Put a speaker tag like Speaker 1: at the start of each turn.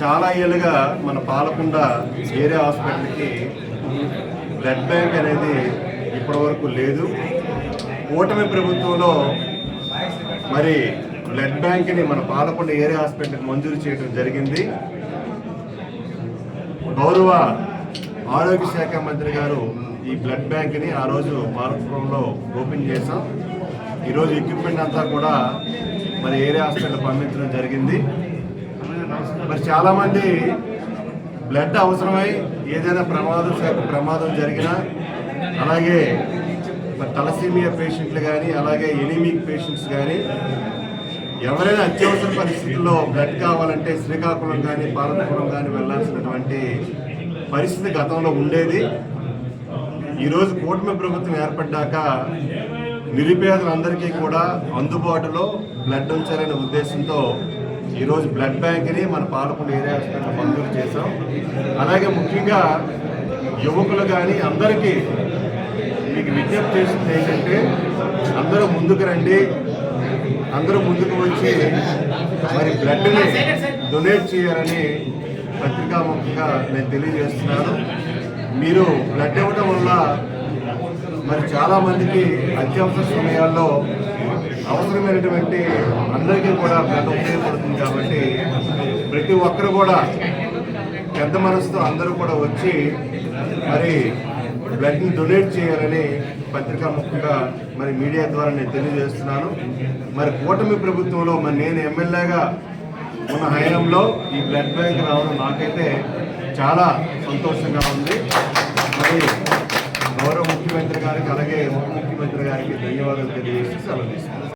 Speaker 1: చాలా ఏళ్ళుగా మన పాలకొండ ఏరియా హాస్పిటల్కి బ్లడ్ బ్యాంక్ అనేది ఇప్పటివరకు లేదు. కూటమి ప్రభుత్వంలో మరి బ్లడ్ బ్యాంక్ని మన పాలకొండ ఏరియా హాస్పిటల్కి మంజూరు చేయడం జరిగింది. గౌరవ ఆరోగ్య శాఖ మంత్రి గారు ఈ బ్లడ్ బ్యాంక్ని ఆ రోజు పాలపురంలో ఓపెన్ చేశాం. ఈరోజు ఎక్విప్మెంట్ అంతా కూడా మరి ఏరియా హాస్పిటల్ పంపించడం జరిగింది. మరి చాలామంది బ్లడ్ అవసరమై ఏదైనా ప్రమాదం శాఖ ప్రమాదం జరిగినా అలాగే మరి తలసీమియా పేషెంట్లు కానీ అలాగే ఎనిమిక్ పేషెంట్స్ కానీ ఎవరైనా అత్యవసర పరిస్థితుల్లో బ్లడ్ కావాలంటే శ్రీకాకుళం కానీ పాలనపురం కానీ వెళ్ళాల్సినటువంటి పరిస్థితి గతంలో ఉండేది. ఈరోజు కూటమి ప్రభుత్వం ఏర్పడ్డాక నిరుపేదలందరికీ కూడా అందుబాటులో బ్లడ్ ఉంచాలనే ఉద్దేశంతో ఈరోజు బ్లడ్ బ్యాంక్ని మన పాలకొండ ఏరియా హాస్పిటల్ మంజూరు చేశాం. అలాగే ముఖ్యంగా యువకులు కానీ అందరికీ మీకు విజ్ఞప్తి చేసింది ఏంటంటే అందరూ ముందుకు రండి. అందరూ ముందుకు వచ్చి మరి బ్లడ్ని డొనేట్ చేయాలని పత్రికాముఖంగా నేను తెలియజేస్తున్నాను. మీరు బ్లడ్ ఇవ్వడం వల్ల మరి చాలా మందికి అత్యవసర సమయాల్లో అవసరమైనటువంటి అందరికీ కూడా బ్లడ్ ఉపయోగపడుతుంది కాబట్టి ప్రతి ఒక్కరు కూడా పెద్ద మనసుతో అందరూ కూడా వచ్చి మరి బ్లడ్ని డొనేట్ చేయాలని పత్రికా ముఖ్యంగా మరి మీడియా ద్వారా నేను తెలియజేస్తున్నాను. మరి కూటమి ప్రభుత్వంలో మరి నేను ఎమ్మెల్యేగా ఉన్న హయాంలో ఈ బ్లడ్ బ్యాంక్ రావడం నాకైతే చాలా సంతోషంగా ఉంది మరి గౌరవ ముఖ్యమంత్రి గారికి అలాగే ఉప ముఖ్యమంత్రి గారికి ధన్యవాదాలు తెలియజేసి సెలవు తీసుకుంటాను